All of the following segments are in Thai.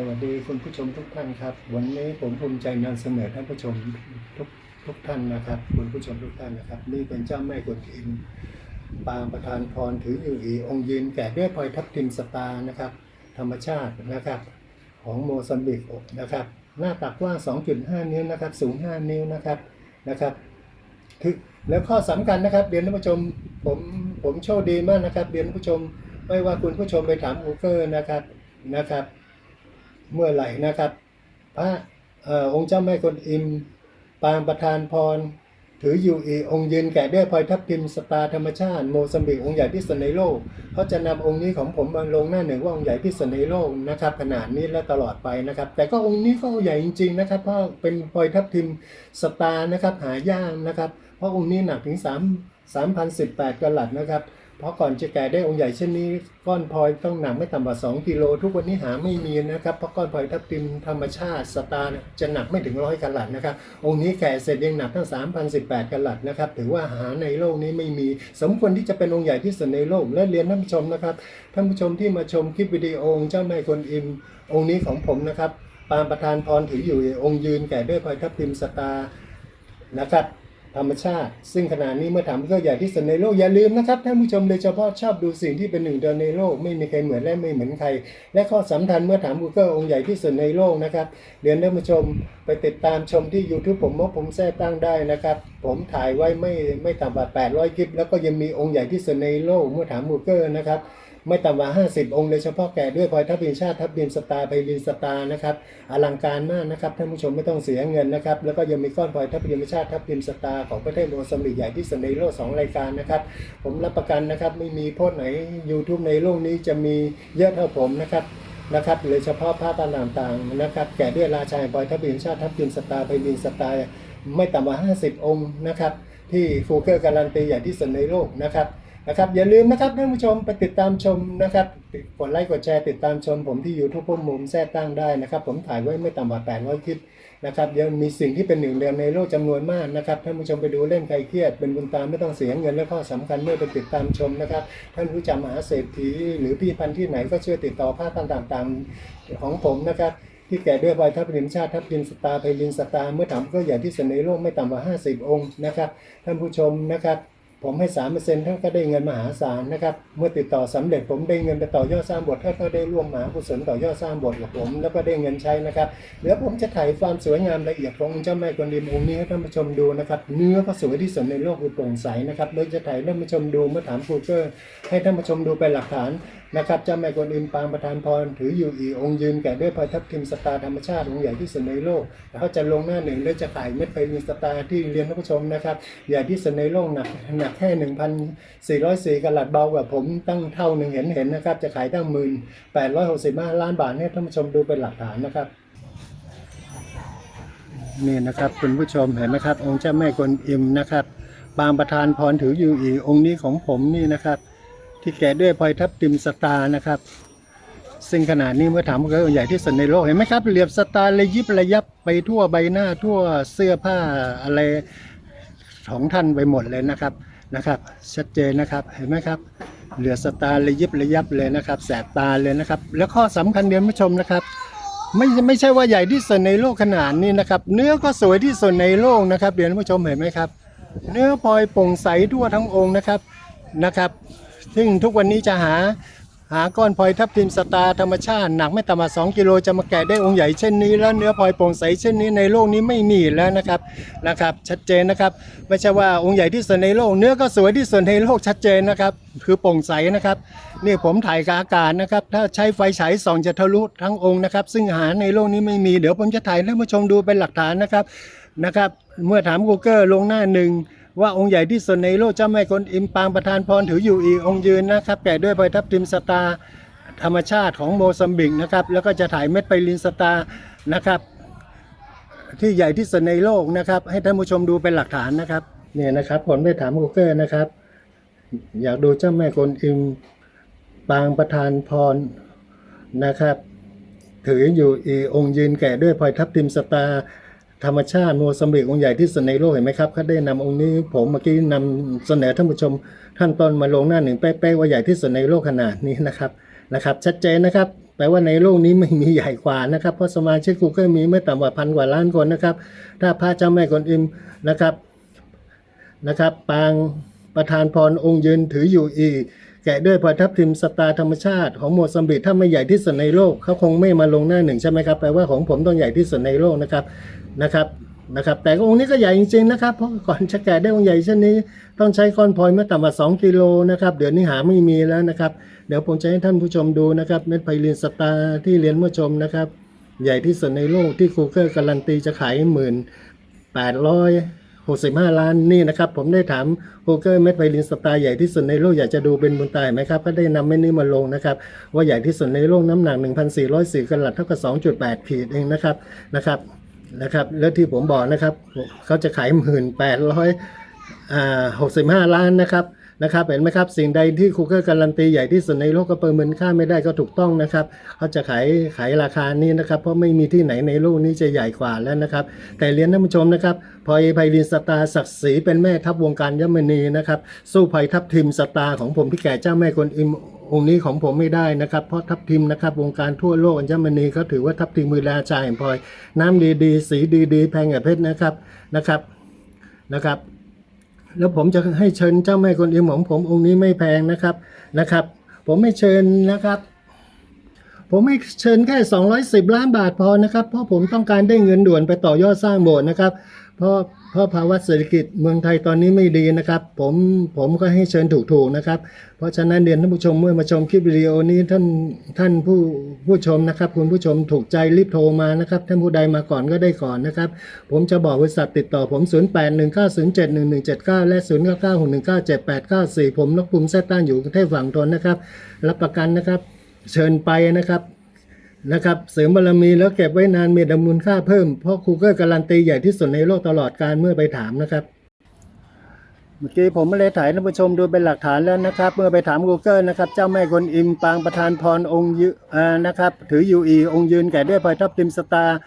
สวัสดีคุณผู้ชมทุกท่านครับ วันนี้ผมภูมิใจนำเสนอท่านผู้ชมทุกทุกท่านนะครับ คุณผู้ชมทุกท่านนะครับ นี่เป็นเจ้าแม่กวนอิมปางประธานพรถืออยู่อีองค์ยืนแก่ด้วยพลอยทับทิมสตานะครับ ธรรมชาตินะครับ ของโมซัมบิกนะครับ หน้าตักกว้าง 2.5 นิ้วนะครับ สูง 5 นิ้วนะครับนะครับคือแล้วข้อสำคัญนะครับเรียนท่านผู้ชมผมผมโชคดีมากนะครับเรียนท่านผู้ชมไม่ว่าคุณผู้ชมไปถามกูเกิลนะครับนะครับ เมื่อไหร่นะครับ พระองค์เจ้าแม่กวนอิม ปางประธานพร ถืออยู่อีองค์ยืนแก่ด้วยพลอยทับทิมสตาร์ธรรมชาติ โมซัมบิกองค์ใหญ่ที่สุดในโลกเขาจะนำองค์นี้ของผมมาลงหน้าหนึ่งว่าองค์ใหญ่ที่สุดในโลกนะครับขนาดนี้และตลอดไปนะครับ แต่ก็องค์นี้ก็ใหญ่จริง ๆ นะครับ เพราะเป็นพลอยทับทิมสตาร์นะครับหายากนะครับ เพราะองค์นี้หนักถึง3 3,018กะลัดนะครับ เพราะก่อนจะแก่ได้องค์ใหญ่เช่นนี้ก้อนพลอยต้องหนักไม่ต่ำกว่า 2กิโลทุกวันนี้หาไม่มีนะครับเพราะก้อนพลอยทับทิมธรรมชาติสตาร์จะหนักไม่ถึงร้อยกะลัดนะครับองค์นี้แก่เสร็จยังหนักตั้ง3,018กะลัดนะครับถือว่าหาในโลกนี้ไม่มี สมควรที่จะเป็นองค์ใหญ่ที่สุดในโลกและเรียนท่านผู้ชมนะครับท่านผู้ชมที่มาชมคลิปวิดีโอองค์เจ้าแม่กวนอิม องค์นี้ของผมนะครับปางประธานพรถืออยู่องค์ยืนแก่ด้วยพลอยทับทิมสตาร์นะครับ ธรรมชาติ ซึ่งขณะนี้เมื่อถามเพื่อใหญ่ที่สุดในโลกอย่าลืมนะครับท่านผู้ชมโดยเฉพาะชอบดูสิ่งที่เป็นหนึ่งเดียวในโลกไม่มีใครเหมือนและไม่เหมือนใคร และข้อสำคัญเมื่อถาม Google องค์ใหญ่ที่สุดในโลกนะครับเรียนท่านผู้ชมไปติดตามชมที่ YouTube ผมมกผมแท้ตั้งได้นะครับ ผมถ่ายไว้ไม่ไม่ต่ำกว่า800 คลิป แล้วก็ยังมีองค์ใหญ่ที่สุดในโลกเมื่อถาม Google นะครับ ไม่ต่ำกว่า 50 องค์โดยเฉพาะแก่ด้วยพลอยทับทิมชาติทับทิมสตาร์ไพลินสตาร์นะครับอลังการมากนะครับท่านผู้ชมไม่ต้องเสียเงินนะครับแล้วก็ยังมีก้อนพลอยทับทิมชาติทับทิมสตาร์ของประเทศโมซัมบิกใหญ่ที่สุดในโลกสองรายการนะครับผมรับประกันนะครับไม่มีโพสไหน YouTube ในโลกนี้จะมีเยอะเท่าผมนะครับนะครับโดยเฉพาะภาพต่างๆนะครับแก่ด้วยราชาแห่งพลอยทับทิมชาติทับทิมสตาร์ไพลินสตาร์ไม่ต่ำกว่า 50 องค์นะครับที่ฟูเกอร์การันตีใหญ่ที่สุดในโลกนะครับ นะครับอย่าลืมนะครับท่านผู้ชมไปติดตามชมนะครับกดไลค์กดแชร์ติดตามชมผมที่ YouTube พุ่มมุมแท้ตั้งได้นะครับ ผมถ่ายไว้ไม่ต่ำกว่า800คลิปนะครับยังมีสิ่งที่เป็นหนึ่งเดียวในโลกจำนวนมากนะครับท่านผู้ชมไปดูเล่นใครเครียด เป็นบุญตามไม่ต้องเสียเงินและข้อสำคัญเมื่อไปติดตามชมนะครับ ท่านรู้จักมหาเศรษฐี หรือพี่พันที่ไหนก็ช่วยติดต่อภาพต่างๆของผมนะครับที่แก่ด้วยใบทับทิมชาติทับทิมสตาร์ไพลินสตาร์เมื่อถามก็ใหญ่ที่เสุดในโลกไม่ต่ำกว่า 50 องค์นะครับท่านผู้ชมนะครับ ผมให้สามเปอร์เซ็นต์ท่านก็ได้เงินมหาศาลนะครับ เมื่อติดต่อสำเร็จผมได้เงินไปต่อยอดสร้างบทท่านก็ได้ร่วมมหากุศลต่อยอดสร้างบทกับผม แล้วก็ได้เงินใช้นะครับเดี๋ยวผมจะถ่ายความสวยงามละเอียดของเจ้าแม่กวนอิมองค์นี้ให้ท่านผู้ชมดูนะครับเนื้อก็สวยที่สุดในโลกคือโปร่งใสนะครับเดยจะถ่ายให้ท่านผู้ชมดูเมื่อถามกูเกอร์ให้ท่านผู้ชมดูเป็นหลักฐานนะครับเจ้าแม่กวนอิมปางประธานพรถืออยู่อีองค์ยืนแก่ด้วยพลอยทับทิมสตาร์ธรรมชาติองค์ใหญ่ที่สุดในโลกแล้วเขาจะลงหน้าหนึ่งแล้วจะขายเม็ดไพลินสตาร์ที่เรียนท่านผู้ชมนะครับใหญ่ที่สุดในโลกหนักหนักแค่หนึ่งพัน404กลัดเบากว่าผมตั้งเท่าหนึ่งเห็นเห็นนะครับจะขายตั้งหมื่น865ล้านบาทให้ท่านผู้ชมดูเป็นหลักฐานนะครับนี่นะครับคุณผู้ชมเห็นไหมครับ องค์เจ้าแม่กวนอิมนะครับ ปางประธานพรถืออยู่อีองค์นี้ของผมนี่นะครับ ที่แกะด้วยพลอยทับทิมสตาร์นะครับ ซึ่งขนาดนี้เมื่อถามว่าองค์ใหญ่ที่สุดในโลกเห็นไหมครับเหลียบสตาร์เลยยิบระยับไปทั่วใบหน้าทั่วเสื้อผ้าอะไรของท่านไปหมดเลยนะครับนะครับ ชัดเจนนะครับเห็นไหมครับเหลือสตาร์เลยยิบระยับเลยนะครับ แสบตาเลยนะครับ แล้วข้อสำคัญเดียวผู้ชมนะครับไม่ไม่ใช่ว่าใหญ่ที่สุดในโลกขนาดนี้นะครับ เนื้อก็สวยที่สุดในโลกนะครับเดี๋ยวท่านผู้ชมเห็นไหมครับ เนื้อพลอยโปร่งใสทั่วทั้งองค์นะครับนะครับ ซึ่งทุกวันนี้จะหาหาก้อนพลอยทับทิมสตาธรรมชาติหนักไม่ต่ำกว่า2กิโลจะมาแกะได้องค์ใหญ่เช่นนี้ แล้วเนื้อพลอยโปร่งใสเช่นนี้ในโลกนี้ไม่มีแล้วนะครับนะครับ ชัดเจนนะครับ ไม่ใช่ว่าองค์ใหญ่ที่สุดในโลก เนื้อก็สวยที่สุดในโลกชัดเจนนะครับ คือโปร่งใสนะครับ นี่ผมถ่ายกบอากาศนะครับ ถ้าใช้ไฟฉายส่องจะทะลุทั้งองค์นะครับ ซึ่งหาในโลกนี้ไม่มีเดี๋ยวผมจะถ่ายให้ผู้ชมดูเป็นหลักฐานนะครับนะครับ เมื่อถาม Google ลงหน้าหนึ่ง ว่าองค์ใหญ่ที่สุดในโลกเจ้าแม่กวนอิมปางประธานพรถืออยู่อีกองค์ยืนนะครับแก่ด้วยใบทับทิมสตาร์ธรรมชาติของโมซัมบิกนะครับแล้วก็จะถ่ายเม็ดไพลินสตาร์นะครับที่ใหญ่ที่สุดในโลกนะครับ ให้ท่านผู้ชมดูเป็นหลักฐานนะครับเนี่ยนะครับผมได้ถาม Google นะครับ อยากดูเจ้าแม่กวนอิมปางประธานพรนะครับ ถืออยู่อีองค์ยืนแก่ด้วยพลอยทับทิมสตาร์ ธรรมชาติโมซัมบิกองค์ใหญ่ที่สุดในโลกเห็นไหมครับเขาได้นำองค์นี้ผมเมื่อกี้นำเสนอท่านผู้ชม ท่านตอนมาลงหน้าหนึ่งเป๊ะๆว่าใหญ่ที่สุดในโลกขนาดนี้นะครับนะครับ ชัดเจนนะครับแปลว่าในโลกนี้ไม่มีใหญ่กว่านะครับ เพราะสมาชิก Google มีไม่ต่ำกว่าพันกว่าล้านคนนะครับ ถ้าพระเจ้าแม่กวนอิมนะครับนะครับ ปางประธานพรองค์ยืนถืออยู่อีก กะด้วยพลอยทับทิมสตาร์ธรรมชาติของโมซัมบิกถ้าไม่ใหญ่ที่สุดในโลกเขาคงไม่มาลงหน้าหนึ่งใช่ไหมครับแปลว่าของผมต้องใหญ่ที่สุดในโลกนะครับนะครับนะครับ แต่องค์นี้ก็ใหญ่จริงๆนะครับเพราะก่อนจะแกะได้องค์ใหญ่เช่นนี้ ต้องใช้ก้อนพลอยไม่ต่ำกว่า2กิโลนะครับเดี๋ยวนี้หาไม่มีแล้วนะครับ เดี๋ยวผมจะให้ท่านผู้ชมดูนะครับเม็ดไพลินสตาร์ที่เรียนเมื่อชมนะครับ ใหญ่ที่สุดในโลกที่คูเกอร์การันตีจะขายหมื่นแปดร้อย 65 ล้านนี่นะครับ ผมได้ถามโฮเกอร์เม็ดไวลินสตาร์ใหญ่ที่สุดในโลกอยากจะดูเป็นบุญตายไหมครับ ก็ได้นำเม็ดนี้มาลงนะครับ ว่าใหญ่ที่สุดในโลกน้ำหนัก 1,404กรัตเท่ากับ 2.8 ขีดเองนะครับนะครับนะครับ แล้วที่ผมบอกนะครับเขาจะขายหมื่นแปดร้อยอ่า65ล้านนะครับ นะครับเห็นไหมครับสิ่งใดที่คูเกอร์การันตีใหญ่ที่สุดในโลกก็ประเมินค่าไม่ได้ก็ถูกต้องนะครับเขาจะขายขายราคานี้นะครับเพราะไม่มีที่ไหนในโลกนี้จะใหญ่กว่าแล้วนะครับ แต่เรียนท่านผู้ชมนะครับพลอยไพลินสตาร์ศักดิ์ศรีเป็นแม่ทัพวงการยมณีนะครับสู้ภัยทัพทิมสตาร์ของผมที่แก่เจ้าแม่กวนอิมองค์นี้ของผมไม่ได้นะครับ เพราะทัพทิมนะครับวงการทั่วโลกอัญมณีเขาถือว่าทัพทิมมือราชาแห่งพลอย น้ำดีๆ สีดีๆ แพงกับเพชรนะครับนะครับนะครับ แล้วผมจะให้เชิญเจ้าแม่กวนอิมของผมองค์นี้ไม่แพงนะครับนะครับ ผมไม่เชิญนะครับ ผมไม่เชิญแค่ 210 ล้านบาทพอนะครับ เพราะผมต้องการได้เงินด่วนไปต่อยอดสร้างโบสถ์นะครับ เพราะเพราะภาวะเศรษฐกิจเมืองไทยตอนนี้ไม่ดีนะครับ ผมผมก็ให้เชิญถูกๆนะครับ เพราะฉะนั้นเรียนท่านผู้ชมเมื่อมาชมคลิปวิดีโอนี้ท่านท่านผู้ผู้ชมนะครับคุณผู้ชมถูกใจรีบโทรมานะครับ ท่านผู้ใดมาก่อนก็ได้ก่อนนะครับ ผมจะบอกบริษัทติดต่อผม 0819071179 และ 0996197894 ผมนกภูมิแซต้านอยู่กรุงเทพฝั่งทนนะครับ รับประกันนะครับ เชิญไปนะครับ นะครับ เสริมบารมีแล้วเก็บไว้นานมีดมูลค่าเพิ่ม เพราะคูเกอร์การันตีใหญ่ที่สุดในโลกตลอดการเมื่อไปถามนะครับ เมื่อกี้ผมไม่ได้ถ่ายท่านผู้ชมดูเป็นหลักฐานแล้วนะครับ เมื่อไปถาม Google นะครับ เจ้าแม่กวนอิมปางประธานพรองค์ยือ่านะครับ ถือยูอีองค์ยืนแก่ด้วยพลอยทับทิมสตาร์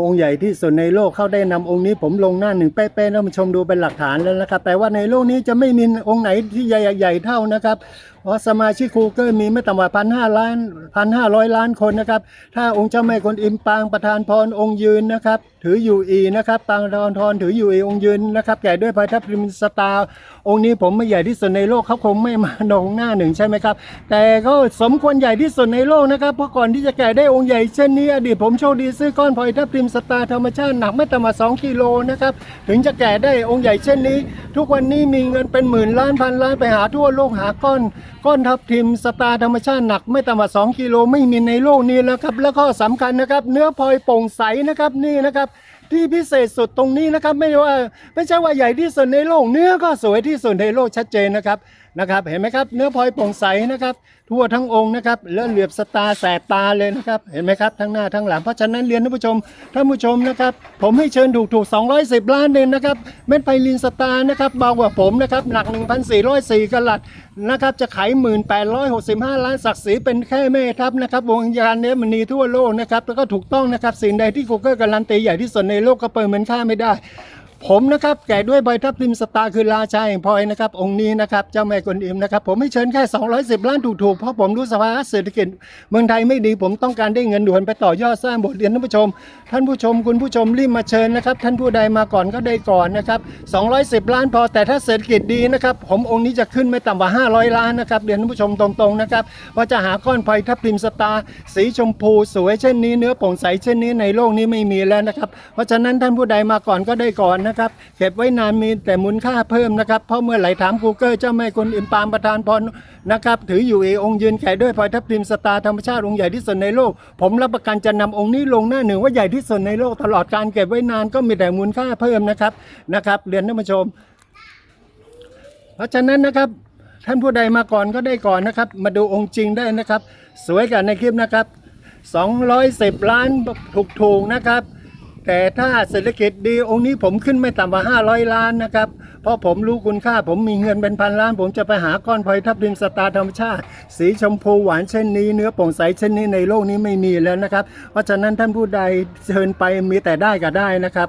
องค์ใหญ่ที่สุดในโลกเข้าได้นำองค์นี้ผมลงหน้าหนึ่งเป๊ะๆท่านผู้ชมดูเป็นหลักฐานแล้วนะครับแต่ว่าในโลกนี้จะไม่มีองค์ไหนที่ใหญ่ๆเท่านะครับ เพราะสมาชิกคูเกอร์มีไม่ต่ำกว่าพันห้าล้านพันห้าร้อยล้านคนนะครับ ถ้าองค์เจ้าแม่กวนอิมปางประธานพรองค์ยืนนะครับ ถืออยู่อีนะครับ ปางประธานถืออยู่อีองค์ยืนนะครับแก่ด้วยพระทับทิมสตาร์องค์นี้ผมไม่ใหญ่ที่สุดในโลกเขาคงไม่มาลงหน้าหนึ่งใช่ไหมครับ แต่ก็สมควรใหญ่ที่สุดในโลกนะครับเพราะก่อนที่จะแก่ได้องค์ใหญ่เช่นนี้อดีตผมโชคดีซื้อก้อนพลอยทับทิมสตาร์ธรรมชาติหนักไม่ต่ำกว่าสองกิโลนะครับถึงจะแก่ได้องค์ใหญ่เช่นนี้ ทุกวันนี้มีเงินเป็นหมื่นล้านพันล้านไปหาทั่วโลกหาก้อน ก้อนทับทิมสตาร์ธรรมชาติหนักไม่ต่ำกว่า2กิโลไม่มีในโลกนี้แล้วครับ แล้วก็สำคัญนะครับ เนื้อพลอยโปร่งใสนะครับนี่นะครับ ที่พิเศษสุดตรงนี้นะครับ ไม่ว่าไม่ใช่ว่าใหญ่ที่สุดในโลกเนื้อก็สวยที่สุดในโลกชัดเจนนะครับ นะครับเห็นไหมครับเนื้อพลอยโปร่งใสนะครับทั่วทั้งองค์นะครับแล้วเหลือบสตาแสบตาเลยนะครับเห็นไหมครับทั้งหน้าทั้งหลังเพราะฉะนั้นเรียนท่านผู้ชมท่านผู้ชมนะครับผมให้เชิญถูกถูก210 ล้านเองนะครับเม็ดไพลินสตานะครับเบากว่าผมนะครับหนัก 1,404กรัตนะครับจะขาย 1,865 ล้านศักดิ์ศรีเป็นแค่แม่ทัพนะครับวงการเนี้มันมีทั่วโลกนะครับแล้วก็ถูกต้องนะครับสิ่งใดที่กูเกิลการันตีใหญ่ที่สุดในโลกก็เปิดเหมือนค่าไม่ได้ ผมนะครับแก่ด้วยใบทับทิมสตาคือราชาแห่งพลอยนะครับ องค์นี้นะครับเจ้าแม่กวนอิมนะครับ ผมไม่เชิญแค่ 210 ล้านถูกๆ เพราะผมรู้สภาวะเศรษฐกิจเมืองไทยไม่ดีผมต้องการได้เงินด่วนไปต่อยอดสร้างบทเรียนท่านผู้ชม ท่านผู้ชมคุณผู้ชมรีบมาเชิญนะครับ ท่านผู้ใดมาก่อนก็ได้ก่อนนะครับ 210 ล้านพอแต่ถ้าเศรษฐกิจดีนะครับ ผมองค์นี้จะขึ้นไม่ต่ำกว่า 500 ล้านนะครับเรียนท่านผู้ชมตรงๆนะครับว่าจะหาก้อนพลอยทับทิมสตาสีชมพูสวยเช่นนี้เนื้อโปร่งใสเช่นนี้ในโลกนี้ไม่มีแล้วนะครับเพราะฉะนั้นท่านผู้ใดมาก่อนก็ได้ก่อนนะครับ เก็บไว้นานมีแต่มูลค่าเพิ่มนะครับ เพราะเมื่อไหร่ถาม Google เจ้าแม่คนอิมปามประธานพรนะครับ ถืออยู่เอองค์ยืนแก่ด้วยพลอยทับทิมสตาร์ธรรมชาติองค์ใหญ่ที่สุดในโลก ผมรับประกันจะนำองค์นี้ลงหน้าหนึ่งว่าใหญ่ที่สุดในโลกตลอดการเก็บไว้นานก็มีแต่มูลค่าเพิ่มนะครับนะครับเรียนท่านผู้ชม เพราะฉะนั้นนะครับท่านผู้ใดมาก่อนก็ได้ก่อนนะครับ มาดูองค์จริงได้นะครับ สวยกันในคลิปนะครับ 210 ล้านถูกๆนะครับ แต่ถ้าเศรษฐกิจดีองค์นี้ผมขึ้นไม่ต่ำกว่า 500 ล้านนะครับ เพราะผมรู้คุณค่าผมมีเงินเป็นพันล้าน ผมจะไปหาก้อนพลอยทับทิมสตาร์ธรรมชาติ สีชมพูหวานเช่นนี้ เนื้อโปร่งใสเช่นนี้ในโลกนี้ไม่มีแล้วนะครับ เพราะฉะนั้นท่านผู้ใดเชิญไปมีแต่ได้ก็ได้นะครับ